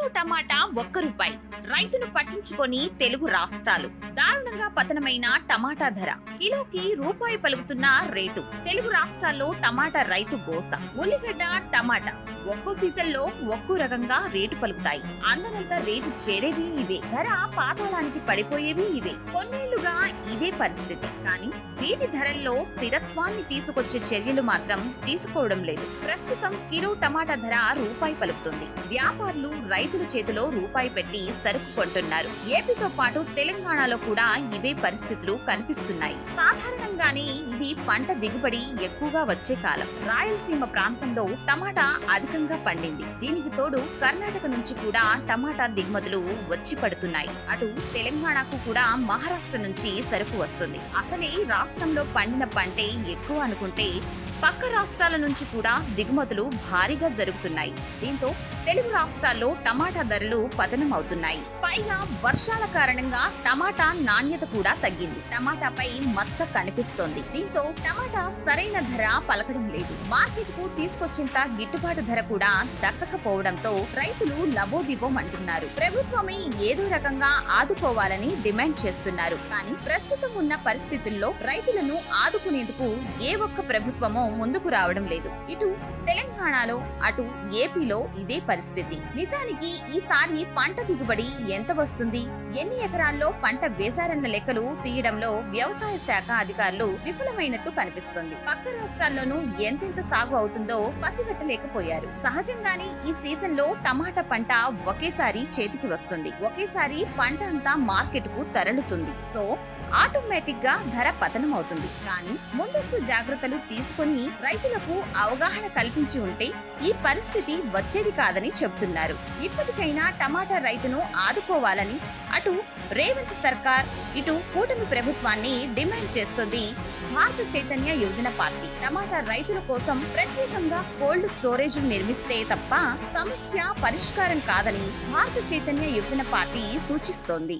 Kilo టమాటా ఒక్క రూపాయి. రైతును పట్టించుకొని తెలుగు రాష్ట్రాలు. దారుణంగా పతనమైన టమాటా ధర. కిలోకి రూపాయి పలుకుతున్న రేటు. తెలుగు రాష్ట్రాల్లో టమాటా రైతు బోస. ఉల్లిగడ్డ టమాటా. ఒక్కో సీజన్లో ఒక్కో రకంగా రేటు పలుకుతాయి. అందనంత రేటు చేరేవి ఇవే. ధర పాతాళానికి పడిపోయేవి ఇవే. కొన్నేళ్ళుగా ఇదే పరిస్థితి. కానీ వీటి ధరల్లో స్థిరత్వాన్ని తీసుకొచ్చే చర్యలు మాత్రం తీసుకోవడం లేదు. ప్రస్తుతం కిలో టమాటా ధర రూపాయి పలుకుతుంది. వ్యాపారులు రైతు రైతుల చేతిలో రూపాయి పెట్టి సరుకు కొంటున్నారు. ఏపీతో పాటు తెలంగాణలో కూడా ఇవే పరిస్థితులు కనిపిస్తున్నాయి. సాధారణంగానే ఇది పంట దిగుబడి ఎక్కువగా వచ్చే కాలం. రాయలసీమ ప్రాంతంలో టమాటా అధికంగా పండింది. దీనికి తోడు కర్ణాటక నుంచి కూడా టమాటా దిగుమతులు వచ్చి పడుతున్నాయి. అటు తెలంగాణకు కూడా మహారాష్ట్ర నుంచి సరుకు వస్తుంది. అసలే రాష్ట్రంలో పండిన పంటే ఎక్కువ అనుకుంటే పక్క రాష్ట్రాల నుంచి కూడా దిగుమతులు భారీగా జరుగుతున్నాయి. దీంతో తెలుగు రాష్ట్రాల్లో టమాటా ధరలు పతనం అవుతున్నాయి పైగా వర్షాల కారణంగా టమాటా నాణ్యత కూడా తగ్గింది. టమాటాపై మచ్చ కనిపిస్తోంది. దీంతో టమాటా సరైన ధర పలకడం లేదు. మార్కెట్కు తీసుకొచ్చేంత గిట్టుబాటు ధర కూడా దక్కకపోవడంతో రైతులు లబోదిబోం అంటున్నారు. ప్రభుత్వమే ఏదో రకంగా ఆదుకోవాలని డిమాండ్ చేస్తున్నారు. కానీ ప్రస్తుతం ఉన్న పరిస్థితుల్లో రైతులను ఆదుకునేందుకు ఏ ఒక్క ప్రభుత్వమో ముందుకు రావడం లేదు. ఇటు తెలంగాణలో అటు ఏపీలో ఇదే పరిస్థితి. నిజానికి ఈసారి పంట దిగుబడి ఎంత వస్తుంది? ఎన్ని ఎకరాల్లో పంట వేశారన్న లెక్కలు తీయడంలో వ్యవసాయ శాఖ అధికారులు విఫలమైనట్టు కనిపిస్తుంది. పక్క రాష్ట్రాల్లోనూ ఎంతెంత సాగు అవుతుందో పసిగట్టలేకపోయారు. సహజంగానే ఈ సీజన్లో టమాటా పంట ఒకేసారి చేతికి వస్తుంది. ఒకేసారి పంట అంతా మార్కెట్కు తరలుతుంది. సో ఆటోమేటిక్గా ధర పతనం అవుతుంది కానీ ముందస్తు జాగ్రత్తలు తీసుకొని రైతులకు అవగాహన కల్పించి ఉంటే ఈ పరిస్థితి వచ్చేది కాదని చెబుతున్నారు. ఇప్పటికైనా టమాటా రైతును ఆదుకోవాలని అటు రేవంత్ సర్కార్ ఇటు కూటమి ప్రభుత్వాన్ని డిమాండ్ చేస్తుంది. భారత చైతన్య యోజన పార్టీ టమాటా రైతుల కోసం ప్రత్యేకంగా కోల్డ్ స్టోరేజ్ నిర్మిస్తే తప్ప సమస్య పరిష్కారం కాదని భారత చైతన్య యోజన పార్టీ సూచిస్తోంది.